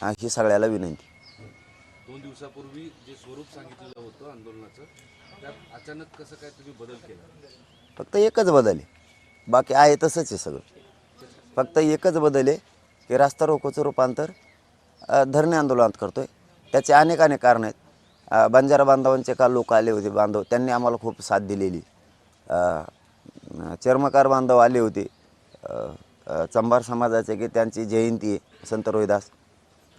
हा, ही सगळ्याला विनंती. दोन दिवसापूर्वी जे स्वरूप सांगितलेलं होतं आंदोलनाचं त्यात अचानक कसं काय तुम्ही बदल केला? फक्त एकच बदल आहे. बाकी आहे तसंच आहे सगळं. फक्त एकच बदल आहे की रास्ता रोकोचं रूपांतर धरणे आंदोलनात करतो आहे त्याचे अनेक अनेक कारणं आहेत. बंजारा बांधवांचे काल लोक आले होते बांधव त्यांनी आम्हाला खूप साथ दिलेली. चर्मकार बांधव आले होते. चंभार समाजाचे की त्यांची जयंती आहे संत रोहिदास.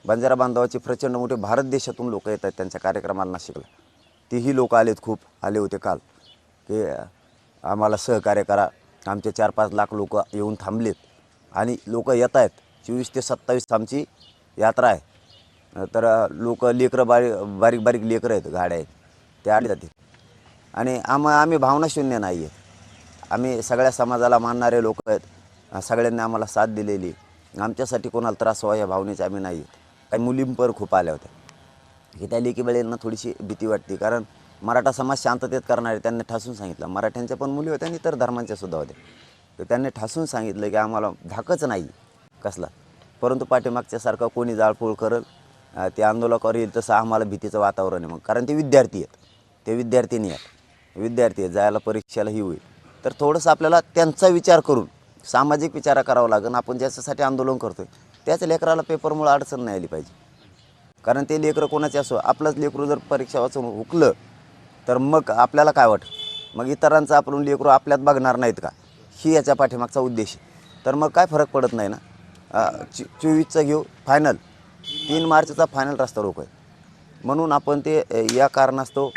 बंजारा बांधवाची प्रचंड मोठे भारत देशातून लोक येतात त्यांच्या कार्यक्रमाला नाशिकला. तीही लोक आलेत खूप आले होते काल. की आम्हाला सहकार्य करा. आमचे चार पाच लाख लोक येऊन थांबलेत. आणि लोक येत आहेत. चोवीस ते सत्तावीस आमची यात्रा आहे. तर लोक लेकरं बारीक बारीक बारीक लेकरं आहेत गाड्या आहेत. ते आले जातील. आणि आम आम्ही भावनाशून्य नाही आहे. आम्ही सगळ्या समाजाला मानणारे लोक आहेत. सगळ्यांनी आम्हाला साथ दिलेली आमच्यासाठी कोणाला त्रास व्हावा या भावनेचे आम्ही नाही आहेत काही मुलींपर खूप आल्या होत्या. की त्या लेकी थोडीशी भीती वाटते. कारण मराठा समाज शांततेत करणारे त्यांनी ठासून सांगितलं. मराठ्यांच्या पण मुली होत्या आणि इतर धर्मांच्या सुद्धा होत्या. तर त्यांनी ठासून सांगितलं की आम्हाला धाकच नाही कसला. परंतु पाठीमागच्यासारखं कोणी जाळपोळ करल ते आंदोलकावर येईल तसं आम्हाला भीतीचं वातावरण आहे मग. कारण ते विद्यार्थी आहेत. ते विद्यार्थी नाही आहेत. विद्यार्थी आहेत. जायला परीक्षेलाही होईल. तर थोडंसं आपल्याला त्यांचा विचार करून सामाजिक विचार करावा लागेल. आपण ज्याच्यासाठी आंदोलन करतो आहे त्याच लेकराला पेपरमुळे अडचण नाही आली पाहिजे. कारण ते लेकरं कोणाचे असो आपलंच लेकरू जर परीक्षा वाचून हुकलं तर मग आपल्याला काय वाटतं? मग इतरांचं आपण लेकरू आपल्यात बघणार नाहीत का? ही याच्या पाठीमागचा उद्देश तर मग काय फरक पडत नाही ना? अं, चोवीसचा घेऊ फायनल तीन मार्चचा फायनल रस्ता रोको आहे. म्हणून आपण ते या कारणास्तव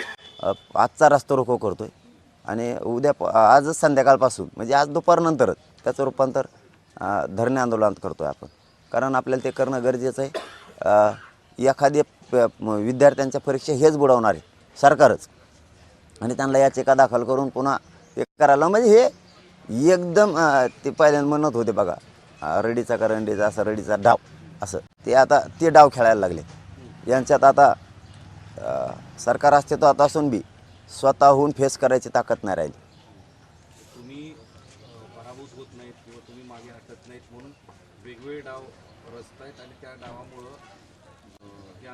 आजचा रस्ता रोको करतो आहे आणि उद्या प- आजच संध्याकाळपासून म्हणजे आज दुपारनंतरच त्याचं रूपांतर धरणे आंदोलनात करतो आहे आपण. कारण आपल्याला ते करणं गरजेचं आहे. एखादे प- विद्यार्थ्यांच्या परीक्षा हेच बुडवणार आहे सरकारच. आणि त्यांना याचिका दाखल करून पुन्हा हे करायला म्हणजे हे एकदम ते पहिल्यांदा म्हणत होते बघा रडीचा करंडीचा असा रडीचा डाव असं. ते आता ते डाव खेळायला लागले. यांच्यात आता अं, सरकार अस्तित्वात असून बी स्वतःहून फेस करायची ताकद नाही राहिली तुम्ही अं, पराभूत होत नाहीत किंवा तुम्ही मागे हटत नाहीत म्हणून वेगवेगळे डाव रचतायत आणि त्या डावामुळं अं, हे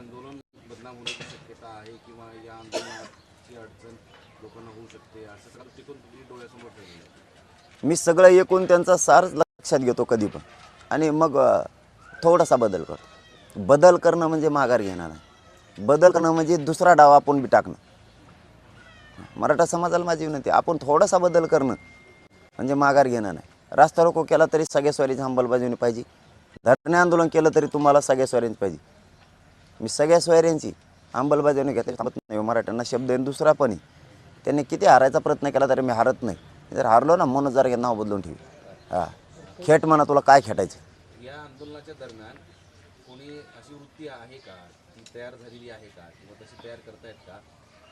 आंदोलन होण्याची शक्यता आहे किंवा या आंदोलनाची अडचण लोकांना होऊ शकते असं सगळं टिकून तुम्ही डोळ्यासमोर ठेवलेलं आहे. मी सगळं एकूण त्यांचा सार लक्षात घेतो कधी पण. आणि मग थोडासा बदल करतो. बदल करणं म्हणजे माघार घेणं नाही. बदल करणं म्हणजे दुसरा डाव आपण बी टाकणं. मराठा समाजाला माझी विनंती आपण थोडासा बदल करणं म्हणजे माघार घेणं नाही. रास्ता रोको केला तरी सगळ्या स्वारीची अंमलबजावणी पाहिजे. धरणे आंदोलन केलं तरी तुम्हाला सगळ्या स्वारींची पाहिजे. मी सगळ्या स्वाऱ्यांची अंमलबजावणी घेतली. थांबत नाही मराठ्यांना शब्द आहे आणि दुसरा पण आहे. त्यांनी किती हारायचा प्रयत्न केला तरी मी हारत नाही. जर हारलो ना मन जर नाव बदलून ठेवी. हां. खेट म्हणा तुला काय खेटायचं? या आंदोलनाच्या दरम्यान कोणी अशी वृत्ती आहे का? ती तयार झालेली आहे का? किंवा तशी तयार करतायत का?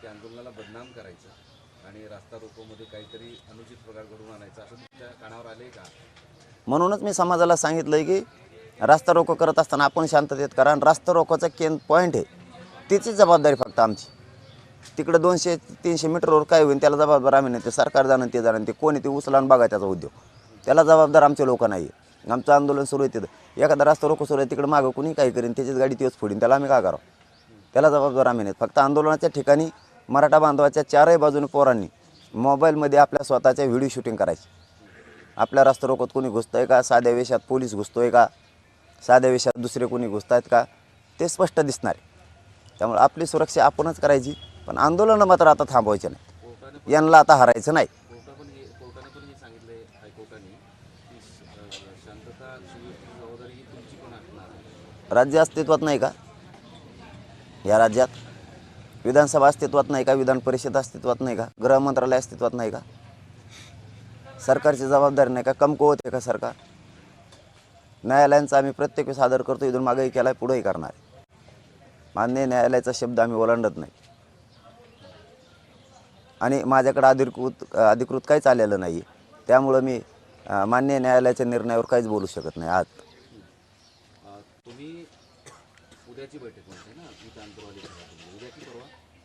की आंदोलनाला बदनाम करायचं आणि रास्ता रोकोमध्ये काहीतरी अनुचित प्रकार घडवून आणायचा असं तुमच्या कानावर आलंय का? म्हणूनच मी समाजाला सांगितलं की रास्ता रोको करत असताना आपण शांततेत करा. आणि रास्ता रोकोचा केन पॉईंट आहे. त्याची जबाबदारी फक्त आमची. तिकडं दोनशे तीनशे मीटरवर काय होईल त्याला जबाबदार आम्ही नाही. ते सरकार जाणं ते जाणं. ते कोणी ते उचलान बघा त्याचा उद्योग. त्याला जबाबदार आमचे लोक नाही आहे आमचं आंदोलन सुरू आहे तिथं. एखादा रस्ता रोको सुरू आहे तिकडं मागं कुणी काही करीन त्याचीच गाडी तेच फोडीन त्याला आम्ही काय करावं? त्याला जबाबदार आम्ही नाही फक्त आंदोलनाच्या ठिकाणी मराठा बांधवाच्या चारही बाजूने पोरांनी मोबाईलमध्ये आपल्या स्वतःच्या व्हिडिओ शूटिंग करायची. आपल्या रस्ता रोकोत कोणी घुसतंय का? साध्या वेशात पोलीस घुसतोय का? साध्या वेशात दुसरे कोणी घुसत आहेत का ते स्पष्ट दिसणार आहे. त्यामुळे आपली सुरक्षा आपणच करायची पण आंदोलनं मात्र आता थांबवायचे नाही यांना आता हरायचं नाही. राज्य अस्तित्वात नाही का? या राज्यात विधानसभा अस्तित्वात नाही का? विधान परिषद अस्तित्वात नाही का? गृह मंत्रालय अस्तित्वात नाही का? सरकारची जबाबदारी नाही का? कमकुवत आहे का सरकार? न्यायालयांचा आम्ही प्रत्येक वेळेस आदर करतो इथून मागेही केला आहे पुढेही करणार आहे. मान्य न्यायालयाचा शब्द आम्ही ओलांडत नाही. आणि माझ्याकडे अधिकृत अधिकृत काहीच आलेलं नाही त्यामुळं मी मान्य न्यायालयाच्या निर्णयावर काहीच बोलू शकत नाही. आज तुम्ही उद्याची बैठक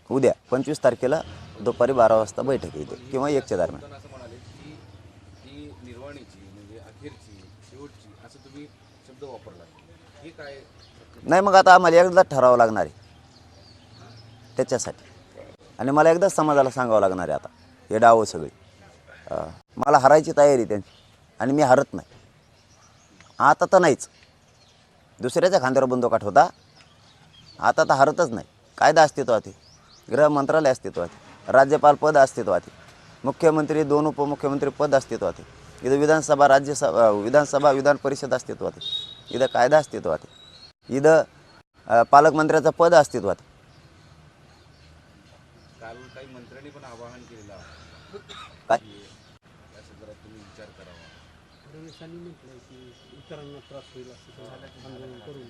उद्या पंचवीस तारखेला दुपारी बारा वाजता बैठक येते किंवा एकच्या दरम्यान पण असं म्हणाले की ती निर्वाणीची म्हणजे अखेरची शेवटची असं तुम्ही शब्द वापरला. हे काय? नाही मग आता आम्हाला एकदाच ठरावं लागणार आहे. त्याच्यासाठी. आणि मला एकदाच समाजाला सांगावं लागणार आहे आता. हे डावं सगळे. मला हरायची तयारी त्यांची. आणि मी हरत नाही. आता तर नाहीच. दुसऱ्याच्या खांद्यावर बंदोकाठ होता. आता तर हरतच नाही. कायदा अस्तित्वात आहे. गृह मंत्रालय अस्तित्वात आहे. राज्यपाल पद अस्तित्वात आहे. मुख्यमंत्री दोन उपमुख्यमंत्री पद अस्तित्वात आहे. इथं विधानसभा राज्यसभा विधानसभा विधान परिषद अस्तित्वात आहे. इथं कायदा अस्तित्वात आहे. इथं पालकमंत्र्याचं पद अस्तित्वात आहे. काय? की की नये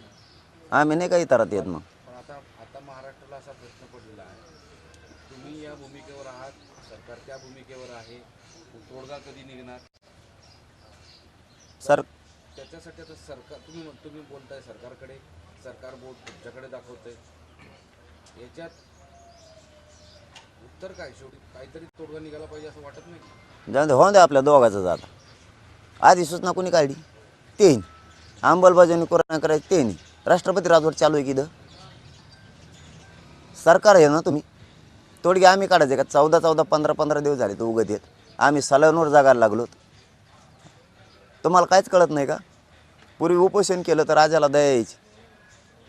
आम्ही नाही काही इतरात येत मग? पण आता आता महाराष्ट्राला असा प्रश्न पडलेला आहे. तुम्ही या भूमिकेवर आहात सरकार त्या भूमिकेवर आहे. तोडगा कधी निघणार? सर त्याच्यासाठी आता सरकार तुम्ही म्हण- तुम्ही बोलताय सरकारकडे सरकार बोट तुमच्याकडे दाखवतंय. याच्यात उत्तर काय? शेवटी काहीतरी तोडगा निघाला पाहिजे असं वाटत नाही जाऊ दे होऊन दे आपल्या दोघाचं जाता. आधी सूचना कोणी काढली? तेही अंमलबजावणी कोरोना करायची तेही राष्ट्रपती राजवट चालू आहे की इथं? सरकार आहे ना तुम्ही? तोडगे आम्ही काढायचे का? चौदा चौदा पंधरा पंधरा दिवस झाले तो उगत येत आम्ही सलांवर जागायला लागलोत. तुम्हाला काहीच कळत नाही का? पूर्वी उपोषण केलं तर राजाला दया यायची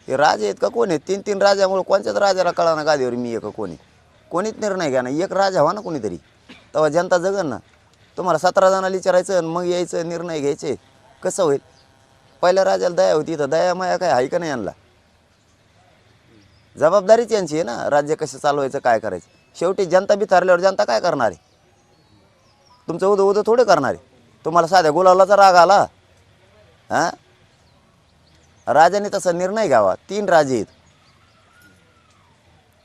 हे राजे आहेत का कोण आहेत? तीन तीन राजामुळे कोणत्याच राजाला कळा ना गादीवर मी एक कोणी. कोणीच निर्णय घ्या ना एक राजा व्हा ना कोणीतरी. तेव्हा जनता जगन ना. तुम्हाला सतरा जणाला विचारायचं आणि मग यायचं निर्णय घ्यायचे. कसं होईल? पहिल्या राजाला दया होती तर दया माया काय आहे का नाही आणला जबाबदारीच यांची आहे ना. राज्य कसं चालवायचं काय करायचं? शेवटी जनता बिथारल्यावर जनता काय करणार आहे? तुमचं उदं उदं थोडं करणार आहे. तुम्हाला साध्या गुलालाचा राग आला? हां? राजाने तसा निर्णय घ्यावा. तीन राजे आहेत.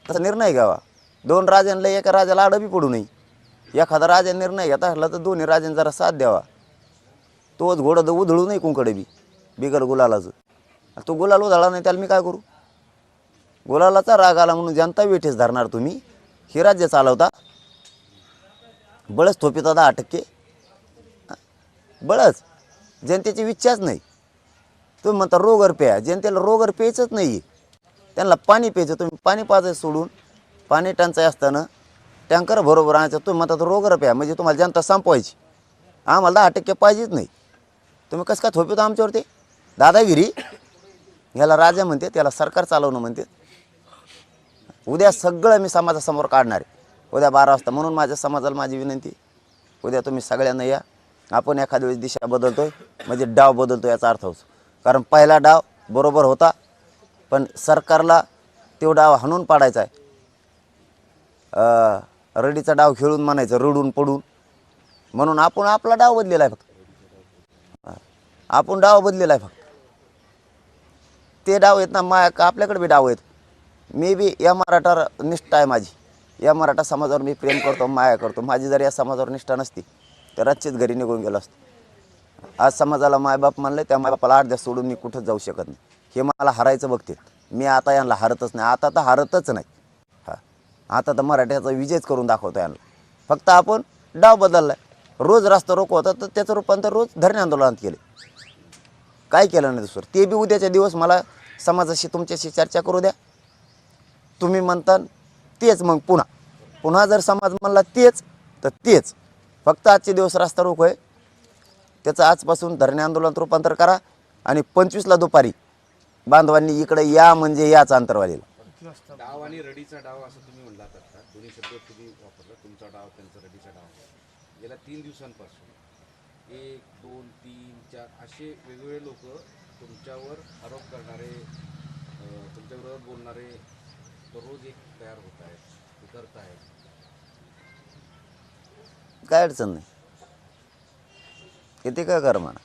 तसा निर्णय घ्यावा. दोन राजांना एका राजाला आडबी पडू नये. एखादा राजा निर्णय घेता असला तर दोन्ही राजांनी जरा साथ द्यावा. तोच घोडं तर उधळू नाही कुंकडे बी बिगर गुलालाचं. तो गुलाल उधळा नाही त्याला मी काय करू? गुलालाचा राग आला म्हणून जनता वेठेस धरणार तुम्ही. हे राज्य चालवता. बळच थोपिता दहा टक्के. बळच. जनतेची इच्छाच नाही. तुम्ही म्हणता रोगर प्या. जनतेला रोगर प्यायचंच नाही आहे त्यांना पाणी प्यायचं. तुम्ही पाणी पाजायचं सोडून पाणी टंचाई असताना टँकर बरोबर आणायचं. तुम्ही म्हणतात रोगर प्या. म्हणजे तुम्हाला जनता संपवायची. आम्हाला दहा टक्के पाहिजेच नाही. तुम्ही कसं काय थोपितो आमच्यावरती? दादागिरी. याला राजा म्हणते त्याला सरकार चालवणं म्हणते. उद्या सगळं मी समाजासमोर काढणार आहे. उद्या बारा वाजता म्हणून माझ्या समाजाला माझी विनंती उद्या तुम्ही सगळ्यांना या. आपण एखाद्या वेळेस दिशा बदलतोय म्हणजे डाव बदलतो याचा अर्थ होतो. कारण पहिला डाव बरोबर होता पण सरकारला तो डाव हाणून पाडायचा आहे. रडीचा डाव खेळून म्हणायचं रडून पडून. म्हणून आपण आपला डाव बदलेला आहे फक्त. आपण डाव बदलेला आहे फक्त. ते डाव आहेत ना मा आपल्याकडे बी डाव आहेत. मी बी या मराठा निष्ठा आहे माझी. या मराठा समाजावर मी प्रेम करतो माया करतो. माझी जर या समाजावर निष्ठा नसती तर रच्चित घरी निघून गेलो असतो. आज समाजाला मायबाप म्हणलं त्या मायबापाला आठ दिवस सोडून मी कुठंच जाऊ शकत नाही. हे मला हरायचं बघते मी आता यांना हरतच नाही. आता तर हरतच नाही. हा. आता तर मराठ्याचा विजयच करून दाखवतो यांना. फक्त आपण डाव बदलला रोज रस्ता रोको होता तर त्याचं रूपांतर रोज धरणे आंदोलनात केले. काय केलं नाही दुसरं? ते बी उद्याच्या दिवस मला समाजाशी तुमच्याशी चर्चा करू द्या. तुम्ही म्हणता तेच मग पुन्हा. पुन्हा जर समाज म्हणला तेच तर तेच. फक्त आजचे दिवस रास्ता रोको आहे. त्याचं आजपासून धरणे आंदोलनात रूपांतर करा आणि पंचवीसला दुपारी बांधवांनी इकडे या म्हणजे याच अंतरवालीला. डाव आणि रडीचा डाव असं तुम्ही म्हणला आता. दोन्ही शब्द तुम्ही वापरला तुमचा डाव त्यांचा रडीचा डाव. गेल्या तीन दिवसांपासून एक दोन तीन चार असे वेगवेगळे लोक तुमच्यावर आरोप करणारे तुमच्याविरोधात बोलणारे दररोज एक तयार होत आहेत करत आहेत. काय अडचण नाही. किती काय कर म्हणा.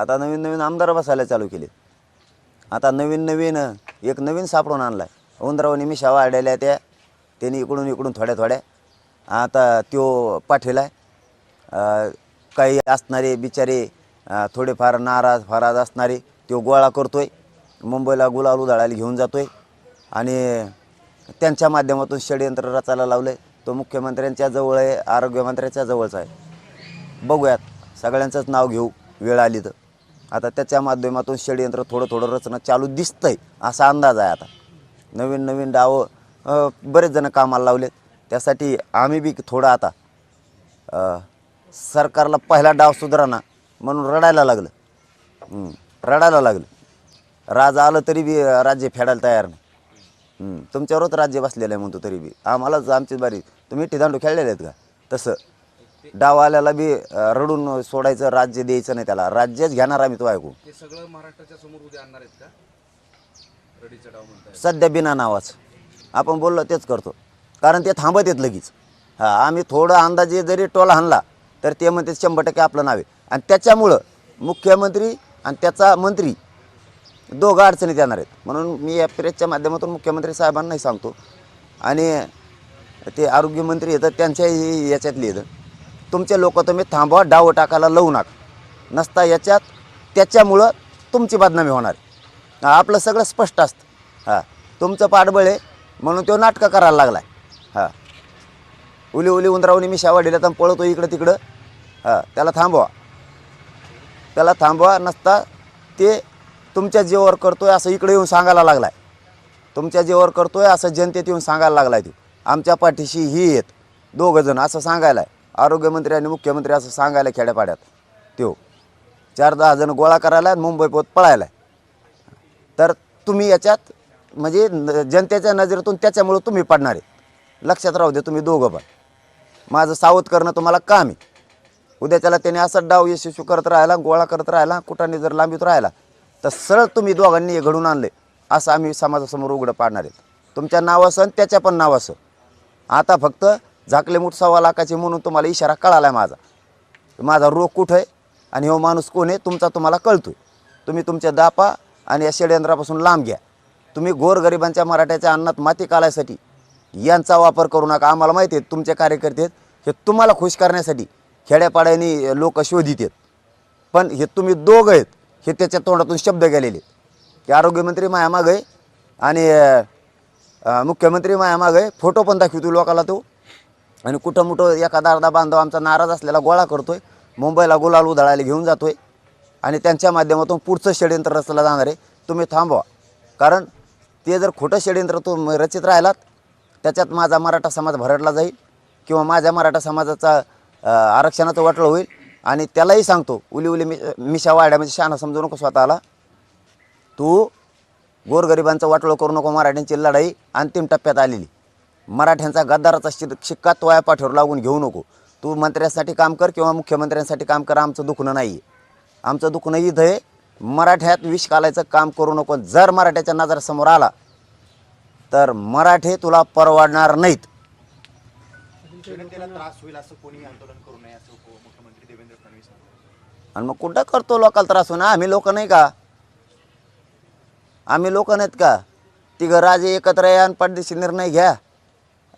आता नवीन नवीन आमदार बसायला चालू केले आता नवीन नवीन एक नवीन सापडून आणलाय. मी शावा आढळल्या त्या त्यांनी इकडून इकडून थोड्या थोड्या. आता त्यो पाठवलाय काही असणारे बिचारे थोडेफार नाराज फाराज असणारे त्यो गोळा करतो आहे मुंबईला गुलाल उधाळायला घेऊन जातो आहे आणि त्यांच्या माध्यमातून षडयंत्र रचायला लावलं आहे तो मुख्यमंत्र्यांच्या जवळ आहे आरोग्यमंत्र्यांच्या जवळच आहे. बघूयात सगळ्यांचंच नाव घेऊ वेळ आली तर. आता त्याच्या माध्यमातून षडयंत्र थोडं थोडं रचना चालू दिसतंय असा अंदाज आहे आता. नवीन नवीन डावं बरेच जण कामाला लावलेत. त्यासाठी आम्ही बी थोडं आता सरकारला पहिला डाव सुधारणा म्हणून रडायला लागलं. रडायला लागलं. राज आलं तरी बी राज्य फेडायला तयार नाही. तुमच्यावरच राज्य बसलेलं आहे म्हणतो तरी बी. आम्हालाच आमची बारी. तुम्ही टिदांडू खेळलेले आहेत का? तसं. डाव आल्याला बी रडून सोडायचं राज्य द्यायचं नाही त्याला. राज्यच घेणार आम्ही तो ऐकू. ते सगळं महाराष्ट्राच्या समोर उद्या आणणार आहेत का? रडीचा डाव म्हणताय. सध्या बिना नावाचं. आपण बोललो तेच करतो. कारण ते थांबत येत लगेच. हां आम्ही थोडं अंदाजे जरी टोला हाणला तर ते म्हणते शंभर टक्के आपलं नाव आहे. आणि त्याच्यामुळं मुख्यमंत्री आणि त्याचा मंत्री दोघं अडचणीत येणार आहेत. म्हणून मी या प्रेसच्या माध्यमातून मुख्यमंत्री साहेबांनाही सांगतो. आणि ते आरोग्यमंत्री येतात त्यांच्याही याच्यातली येतं. तुमचे लोक तुम्ही थांबवा डाव टाकायला लावू नका. नसता याच्यात त्याच्यामुळं तुमची बदनामी होणार. आपलं सगळं स्पष्ट असतं. हां. तुमचं पाठबळ आहे म्हणून तो नाटकं करायला लागला आहे हां. उली उली उंदरावणी मी शावाडीला तर पळतो इकडं तिकडं. हां. त्याला थांबवा. त्याला थांबवा नसता ते तुमच्या जीवावर करतोय असं इकडे येऊन सांगायला लागलाय. तुमच्या जीवावर करतोय असं जनतेत येऊन सांगायला लागलाय तो. आमच्या पाठीशी ही येत दोघं जण असं सांगायलाय. आरोग्यमंत्री आणि मुख्यमंत्री असं सांगायला खेड्यापाड्यात. त्यो. चार दहा जण गोळा करायला आणि मुंबई पोत पळायला तर तुम्ही याच्यात म्हणजे न- जनतेच्या नजरेतून त्याच्यामुळं तुम्ही पडणार आहे लक्षात राहू दे तुम्ही दोघं पण. माझं सावध करणं तुम्हाला काम आहे. उद्या त्याला त्याने असं डाव यशस्वी करत राहिला गोळा करत राहिला कुठाने जर लांबीत राहिला तर सरळ तुम्ही दोघांनी हे घडून आणले. असं आम्ही समाजासमोर उघडं पाडणार आहेत. तुमच्या नाव असं आणि त्याच्या पण नाव असं आता फक्त झाकले मुठ सव्वा लाखाचे म्हणून तुम्हाला इशारा कळाला आहे माझा. माझा रोग कुठं आहे? आणि हो माणूस कोण आहे? तुमचा तुम्हाला कळतो तुम्ही तुमच्या दापा आणि या षडयंत्रापासून लांब घ्या. तुम्ही गोरगरिबांच्या मराठ्याच्या अन्नात माती काढायसाठी यांचा वापर करू नका. आम्हाला माहिती आहे तुमचे कार्यकर्ते आहेत. हे तुम्हाला खुश करण्यासाठी खेड्यापाड्यानी लोक शोधित आहेत. पण हे तुम्ही दोघं आहेत. हे त्याच्या तोंडातून शब्द गेलेले. की आरोग्यमंत्री मायामाग आहे आणि मुख्यमंत्री मायामाग आहे. फोटो पण दाखवतो लोकाला तो. आणि कुठं मुठं एखादा अर्धा बांधव आमचा नाराज असलेला गोळा करतोय. मुंबईला गुलाल उधळायला घेऊन जातोय. आणि त्यांच्या माध्यमातून पुढचं षडयंत्र रचलं जाणार आहे. तुम्ही थांबवा. कारण ते जर खोटं षडयंत्र तो रचित राहिलात त्याच्यात माझा मराठा समाज भरडला जाईल. किंवा माझ्या मराठा समाजाचा आरक्षणाचं वाटलं होईल. आणि त्यालाही सांगतो उली उली मि मिशा वाड्यामध्ये शहाणा समजू नको स्वतःला. तू गोरगरिबांचं वाटलं करू नको मराठ्यांची लढाई अंतिम टप्प्यात आलेली. मराठ्यांचा गद्दाराचा शि शिक्का तोया पाठीवर लागून घेऊ नको. तू मंत्र्यांसाठी काम कर किंवा मुख्यमंत्र्यांसाठी काम कर आमचं दुखणं नाही आहे आमचं दुखणं इथं आहे. मराठ्यात विष घालायचं काम करू नको. जर मराठ्याच्या नजरासमोर आला तर मराठे तुला परवडणार नाहीत जनतेला त्रास होईल असं कोणी आंदोलन करू नये असं उप- मुख्यमंत्री देवेंद्र फडणवीस म्हणाले. आणि मग कुठं करतो लोकाला त्रास होणार आम्ही लोक नाही का? आम्ही लोक नाहीत का? तिघं राजे एकत्र या आणि पडदेशी निर्णय घ्या.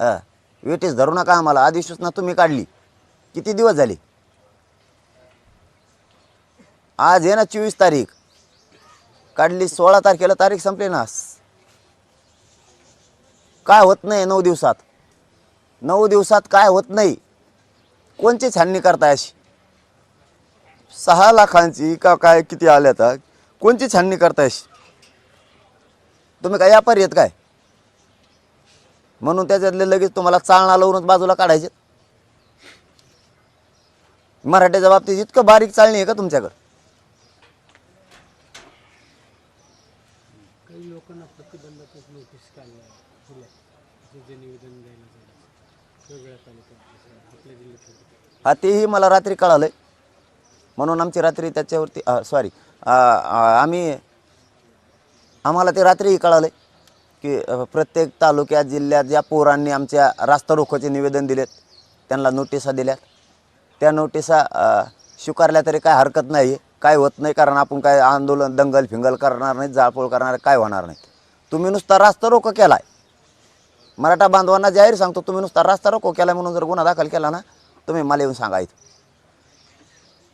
अ, वेटीस धरू नका आम्हाला. आदिसूचना तुम्ही काढली. किती दिवस झाले? आज आहे ना चोवीस तारीख. काढली सोळा तारखेला तारीख संपली ना. काय होत नाही नऊ दिवसात? नऊ दिवसात काय होत नाही? कोणची छाननी करताय अशी? सहा लाखांची का काय किती आल्या आता? कोणची छाननी करताय? तुम्ही काय व्यापारी आहेत काय? म्हणून त्याच्यातले लगेच तुम्हाला चालना लावूनच बाजूला काढायचे. मराठ्याच्या बाबतीत इतकं बारीक चालणी आहे का तुमच्याकडं? लोकांना प्रतिबंधात्मक नोटीस निवेदन द्यायला हा तेही मला रात्री कळालं म्हणून आमची रात्री त्याच्यावरती सॉरी आम्ही आम्हाला ते रात्रीही कळालं की प्रत्येक तालुक्यात जिल्ह्यात ज्या पोरांनी आमच्या रास्ता रोखोचे निवेदन दिलेत त्यांना नोटिसा दिल्यात. त्या नोटिसा स्वीकारल्या तरी काय हरकत नाही काय होत नाही कारण आपण काय आंदोलन दंगल फिंगल करणार नाही जाळपोळ करणार काय होणार नाही. तुम्ही नुसता रास्ता रोको केला आहे मराठा बांधवांना जाहीर सांगतो तुम्ही नुसता रास्ता रोको केला म्हणून जर गुन्हा दाखल केला ना तुम्ही मला येऊन सांगा इथं.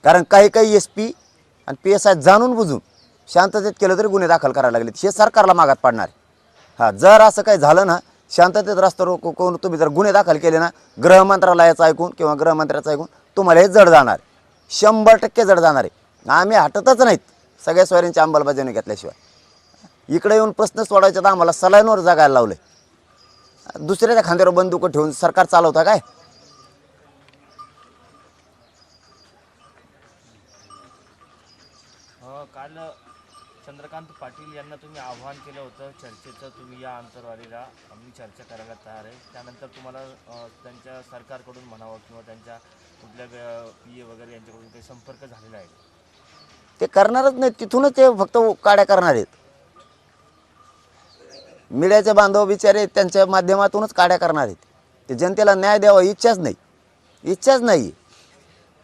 कारण काही काही एस पी आणि पी एस आय जाणून बुजून शांततेत केलं तरी गुन्हे दाखल करायला लागले हे सरकारला मागात पाडणार आहे. जर असं काही झालं ना शांततेत रस्ता रोको करून तुम्ही जर गुन्हे दाखल केले ना गृहमंत्रालयाचं ऐकून किंवा गृहमंत्र्याचं ऐकून तुम्हाला हे जड जाणार शंभर टक्के जड जाणार आहे. आम्ही हटतच नाहीत सगळ्या स्वारींची अंमलबजावणी घेतल्याशिवाय. इकडे येऊन प्रश्न सोडायचे तर आम्हाला सलाईनवर जगायला लावले दुसऱ्याच्या खांद्यावर बंदुकं ठेवून सरकार चालवता काय? काल चंद्रकांत पाटील यांना तुम्ही आव्हान केलं होतं चर्चेचं तुम्ही या अंतरवालीला आम्ही चर्चा करायला तयार आहे. त्यानंतर तुम्हाला त्यांच्या सरकारकडून म्हणावं किंवा त्यांच्या कुठल्या पी ए वगैरे यांच्याकडून काही संपर्क झालेला आहे? ते करणारच नाही तिथूनच ते फक्त काड्या करणार आहेत. मीडियाचे बांधव बिचारे त्यांच्या माध्यमातूनच काड्या करणार आहेत. ते जनतेला न्याय द्यावा इच्छाच नाही. इच्छाच नाही.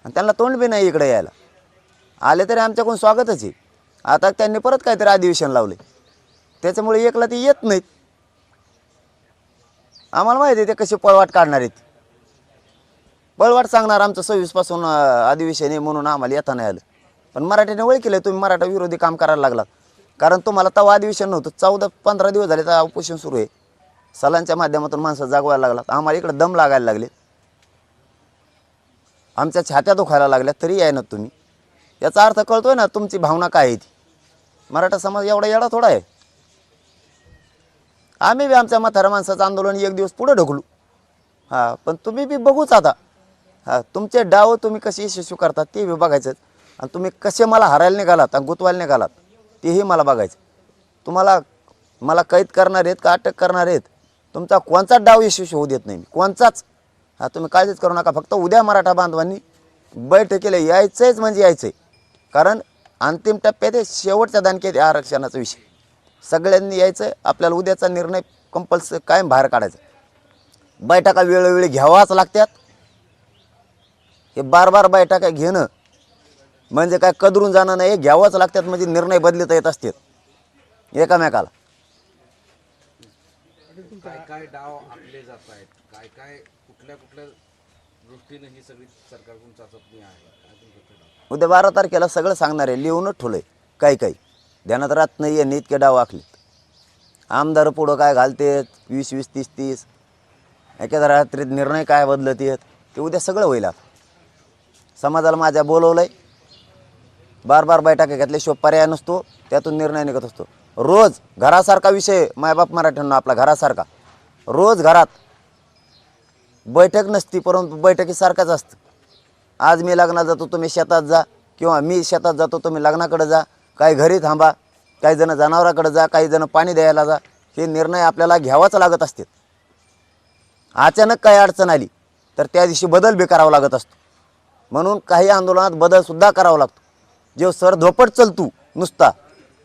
आणि त्यांना तोंड बी नाही इकडे यायला. आले तरी आमच्याकडून स्वागतच आहे. आता त्यांनी परत काहीतरी अधिवेशन लावले. त्याच्यामुळे एकला ते येत नाहीत. आम्हाला माहिती आहे ते कसे पळवाट काढणार आहेत. पळवाट सांगणार आमचं सव्वीसपासून अधिवेशन आहे म्हणून आम्हाला येता नाही आलं. पण मराठीने वळ केलं तुम्ही मराठा विरोधी काम करायला लागला कारण तुम्हाला तवा अधिवेशन नव्हतं चौदा पंधरा दिवस झाले तर उपोषण सुरू आहे. सलांच्या माध्यमातून माणसं जागवायला लागला आम्हाला इकडं दम लागायला लागले. आमच्या छात्या दुखायला लागल्या तरी आहे ना तुम्ही. याचा अर्थ कळतोय ना तुमची भावना काय आहे ती? मराठा समाज एवढा येडा थोडा आहे. आम्ही बी आमच्या म्हाताऱ्या माणसाचं आंदोलन एक दिवस पुढे ढकलू. हां पण तुम्ही बी बघूच आता. हां तुमचे डाव तुम्ही कसे यशस्वी करतात ते बी बघायचं. आणि तुम्ही कसे मला हरायला निघालात आणि गुतवायला निघालात तेही मला बघायचं. तुम्हाला मला कैद करणार आहेत का अटक करणार आहेत? तुमचा कोणचाच डाव यशस्वी होऊ देत नाही? मी कोणचाच? हा तुम्ही काळजीच करू नका. फक्त उद्या मराठा बांधवांनी बैठकीला यायचंच म्हणजे यायचं आहे कारण अंतिम टप्प्यात आहे शेवटच्या दानकेत आरक्षणाचा विषय. सगळ्यांनी यायचं आपल्याला उद्याचा निर्णय कंपल्सरी कायम बाहेर काढायचा. बैठका वेळोवेळी घ्यावाच लागतात. हे बार बार बैठका घेणं म्हणजे काय कदरून जाणं नाही हे घ्यावंच लागतात म्हणजे निर्णय बदलता येत असतात. एकामेकाला. काय काय डाव आखले जात आहेत? काय काय कुठल्या कुठल्या दृष्टीने ही सगळी सरकारकडून चाचपणी आहे? उद्या बारा तारखेला सगळं सांगणार आहे लिहूनच ठेवलंय काही काही. ध्यानात राहत नाही यांनी इतके डाव आखलेत. आमदार पुढं काय घालतेत? वीस वीस तीस तीस. एखाद्या रात्रीत निर्णय काय बदलत आहेत ते उद्या सगळं होईल समाजाला माझ्या बोलवलंय. बार बार बैठका घेतल्याशिवाय पर्याय नसतो. त्यातून निर्णय निघत असतो. रोज घरासारखा विषय मायबाप मराठ्यांना आपला घरासारखा. रोज घरात बैठक नसती परंतु बैठकीसारखाच असतं. आज मी लग्नात जातो तुम्ही शेतात जा. किंवा मी शेतात जातो तुम्ही लग्नाकडे जा. काही घरी थांबा. काही जण जनावराकडे जा काही जण पाणी द्यायला जा. हे निर्णय आपल्याला घ्यावाच लागत असते. अचानक काही अडचण आली तर त्या दिवशी बदल बी करावा लागत असतो. म्हणून काही आंदोलनात बदलसुद्धा करावा लागतो. जेव्हा सर धोपट चलतू नुसता.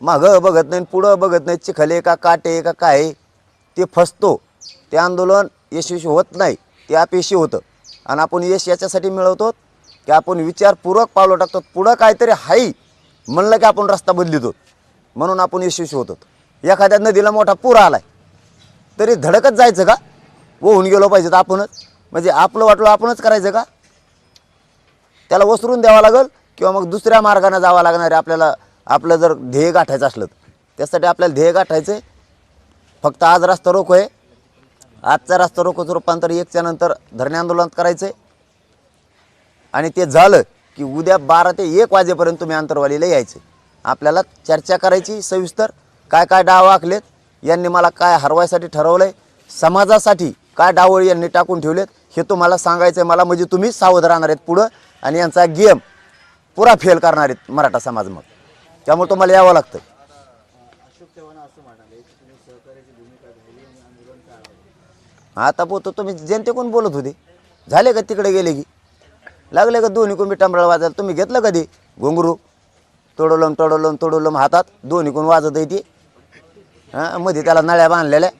मागं बघत नाही पुढं बघत नाही चिखले का काटे का काय ते फसतो. ते आंदोलन यशस्वी होत नाही ते अपयशी होतं. आणि आपण यश याच्यासाठी मिळवतो की आपण विचारपूर्वक पावलं टाकतो पुढं काहीतरी हाई म्हणलं की आपण रस्ता बदलितो. म्हणून आपण यशस्वी होतो. एखाद्या नदीला मोठा पूर आलाय तरी धडकत जायचं का? होऊन गेलो पाहिजे तर आपणच. म्हणजे आपलं वाटलं आपणच करायचं का? त्याला वसरून द्यावं लागेल किंवा मग दुसऱ्या मार्गाने जावं लागणार आहे आपल्याला आपलं जर ध्येय गाठायचं असलं तर. त्यासाठी आपल्याला ध्येय गाठायचं आहे फक्त आज रस्ता रोखो आहे. आजचा रस्ता रोखोचं रूपांतर एकच्या नंतर धरणे आंदोलन करायचं आहे आणि ते झालं की उद्या बारा ते एक वाजेपर्यंत तुम्ही अंतरवालीला यायचं. आपल्याला चर्चा करायची सविस्तर काय काय डाव आखलेत यांनी मला काय हरवायसाठी ठरवलं आहे समाजासाठी काय डावळ यांनी टाकून ठेवलेत हे तुम्हाला सांगायचं आहे मला म्हणजे तुम्ही सावध राहणार आहेत पुढं आणि यांचा गेम पुरा फेल करणार आहेत मराठा समाज मग. त्यामुळे तुम्हाला यावं लागतं. आता पोहतो तुम्ही जनतेकडून बोलत होते. झाले का तिकडे गेले की? लागले का दोन्ही कोण टंबळ वाजायला? तुम्ही घेतलं कधी? घुंगरू. तोडवलं तोडवलं तोडवलं हातात. दोन्ही कोण वाजत आहे ती? हां मध्ये त्याला नळ्या बांधलेल्या.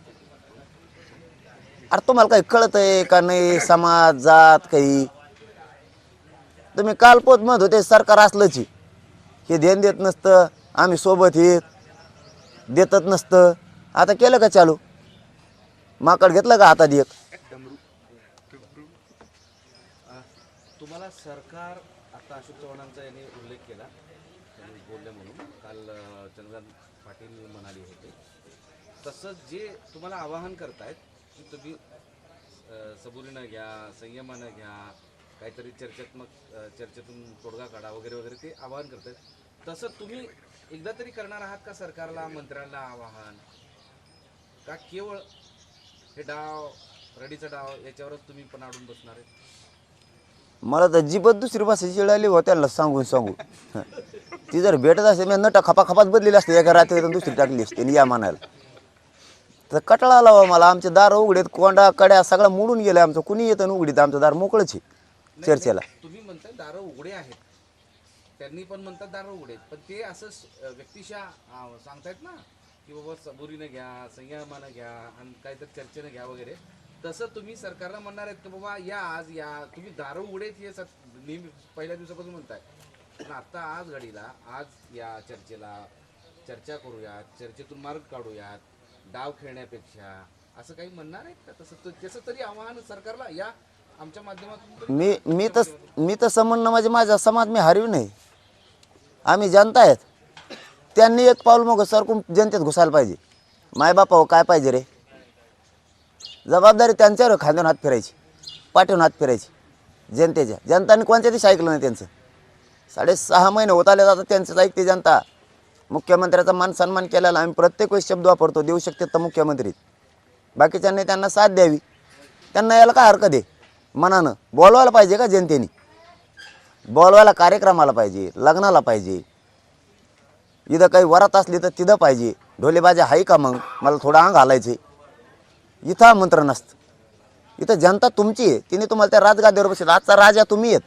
अरे तुम्हाला काही कळत आहे का नाही? समाज जात काही? तुम्ही काल पोत म्हणत होते सरकार असलंच हे ध्यान देत नसतं. आम्ही सोबत येत देतच नसतं. आता केलं का चालू? माकड घेतलं का हातात एक तुम्हाला सरकार आता अशोक चव्हाणांचा यांनी उल्लेख केला. त्यांनी बोलले म्हणून. काल चंद्रकांत पाटील म्हणाले होते. तसंच जे तुम्हाला आवाहन करतायत की तुम्ही सबुरीनं घ्या संयमानं घ्या काहीतरी चर्चात्मक चर्चेतून तोडगा काढा वगैरे वगैरे ते आवाहन करतायत. तसं तुम्ही एकदा तरी करणार आहात का सरकारला मंत्र्यांना आवाहन? का केवळ हे डाव रडीचा डाव याच्यावरच तुम्ही पणाडून बसणार आहे मला तर जीबत दुसरी भाषा चिळाली हो त्यांना सांगून सांगू. ती जर भेटत असते मी नटा खपा खपात बदलेली असते एका रात्री दुसरी टाकली असते आणि या म्हणायला. तर कटाळा आला मला आमचे दार उघडेत कोंडा कड्या सगळं मोडून गेलं आमचं. कुणी येतं उघडीत आमचं दार मोकळंच आहे चर्चेला. तुम्ही म्हणताय दारं उघडे आहेत. त्यांनी पण म्हणतात दारं उघडे पण ते असं व्यक्तिशा सांगतायत ना की बाबा सबुरीनं घ्या संयमानं घ्या आणि काहीतरी चर्चेनं घ्या वगैरे. तसं तुम्ही सरकारला म्हणणार आहेत की बाबा या आज या तुम्ही दारं उघडे आहेत हे सत- नेहमी पहिल्या दिवसापासून म्हणताय. पण आता आज घडीला आज या चर्चेला चर्चा करूयात चर्चेतून मार्ग काढूयात डाव खेळण्यापेक्षा असं काही म्हणणार आहेत का? तसं तसं तरी आव्हान सरकारला या आमच्या माध्यमातून तरी मी मी तर मी तसं म्हणणं म्हणजे माझा समाज मी हरवी नाही. आम्ही जनता आहेत त्यांनी एक पाऊल मग सरकून जनतेत घुसायला पाहिजे. मायबापावर काय पाहिजे रे? जबाबदारी त्यांच्यावर खांद्यावर हात फिरायची पाठवून हात फिरायची जनतेच्या जनताने कोणत्या दिवशी ऐकलं नाही त्यांचं? साडेसहा महिने होत आले जातात त्यांचंच ऐकते जनता. मुख्यमंत्र्याचा मान सन्मान केलेला आम्ही प्रत्येक वेळेस शब्द वापरतो देऊ शकते तर मुख्यमंत्री. बाकीच्यांनी त्यांना साथ द्यावी. त्यांना यायला काय हरकत आहे? मनानं बोलवायला पाहिजे का जनतेने? बोलवायला कार्यक्रमाला पाहिजे लग्नाला पाहिजे. इथं काही वरात असली तर तिथं पाहिजे. ढोलेबाजा आहे का मग? मला थोडं अंग घालायचे इथं आमंत्रण असतं. इथं जनता तुमची आहे. तिने तुम्हाला त्या राजगादीवर बसत आजचा राजा तुम्ही आहेत.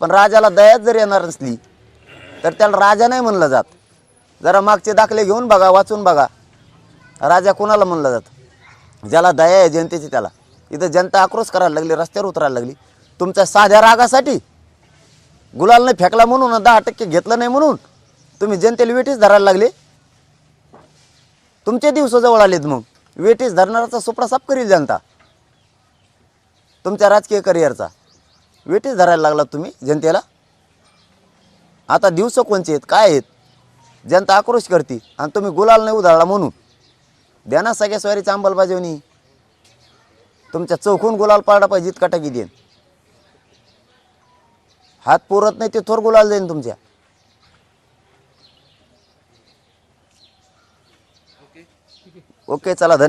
पण राजाला दयाच जर येणार नसली तर त्याला राजा नाही म्हणलं जात. जरा मागचे दाखले घेऊन बघा वाचून बघा. राजा कोणाला म्हणलं जातं? ज्याला दया आहे जनतेची त्याला. इथं जनता आक्रोश करायला लागली रस्त्यावर उतरायला लागली. तुमच्या साध्या रागासाठी. गुलाल नाही फेकला म्हणून दहा टक्के घेतलं नाही म्हणून. तुम्ही जनतेला वेटीच धरायला लागले. तुमचे दिवस जवळ आलेत मग. वेटीस धरणाराचा सुपडा साफ करील जनता. तुमच्या राजकीय करिअरचा. वेटीस धरायला लागला तुम्ही जनतेला. आता दिवस कोणचे आहेत? काय आहेत? जनता आक्रोश करते आणि तुम्ही गुलाल नाही उधळला म्हणून. द्या ना सगळ्या स्वारीची अंमलबजावणी. तुमच्या चौकून गुलाल पाडला पाहिजे इतका टाकी देईन. हात पुरत नाही ते थोर गुलाल देईन तुमच्या. ओके चला धन्यवाद.